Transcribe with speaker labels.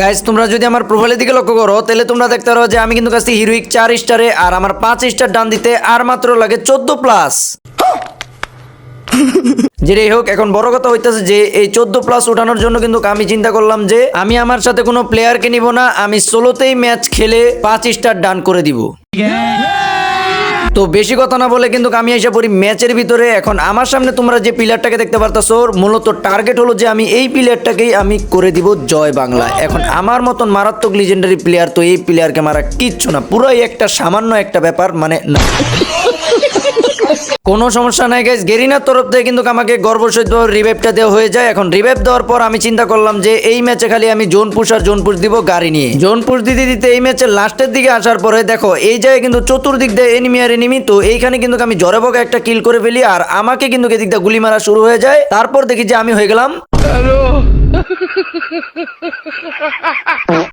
Speaker 1: Guys তোমরা যদি আমার প্রোফাইলের দিকে লক্ষ্য করো, তাহলে তোমরা দেখতে পারো যে আমি কিন্তু কাছে হিরোইক চার স্টারে আর আমার পাঁচ স্টার ডান দিতে আর মাত্র লাগে চোদ্দ প্লাস যেটাই হোক, এখন বড় কথা হইতেছে যে এই চোদ্দ প্লাস উঠানোর জন্য কিন্তু আমি চিন্তা করলাম যে আমি আমার সাথে কোনো প্লেয়ারকে নিব না, আমি সোলোতেই ম্যাচ খেলে পাঁচ স্টার ডান করে দিব। তো বেশি কথা না বলে কিন্তু আমি এসে পড়ি ম্যাচের ভিতরে। এখন আমার সামনে তোমরা যে প্লেয়ারটাকে দেখতে পারতাছো, মূলত টার্গেট হলো যে আমি এই প্লেয়ারটাকেই আমি করে দিব জয় বাংলা। এখন আমার মতন মারাত্মক লিজেন্ডারি প্লেয়ার তো এই প্লেয়ারকে মারা কিচ্ছু না, পুরাই একটা সামান্য একটা ব্যাপার মানে না। কোনো সমস্যা নাই গাইজ গেরিনার তরফ থেকে কিন্তু আমাকে গর্বসহিত রিভাইভটা দেওয়া হয়ে যায়। এখন রিভাইভ দেওয়ার পর আমি চিন্তা করলাম যে এই ম্যাচে খালি আমি জোন পুশ আর জোন পুশ দিব গাড়ি নিয়ে। জোন পুশ দিতে দিতে এই ম্যাচের লাস্টের দিকে আসার পরে দেখো এই জায়গায় কিন্তু চতুর্দিক দিয়ে এনিমি আর এনিমি তো এইখানে কিন্তু আমি জরে বগে একটা কিল করে ফেলি আর আমাকে কিন্তু এদিক দিয়ে গুলি মারা শুরু হয়ে যায়। তারপর দেখি যে আমি হয়ে গেলাম।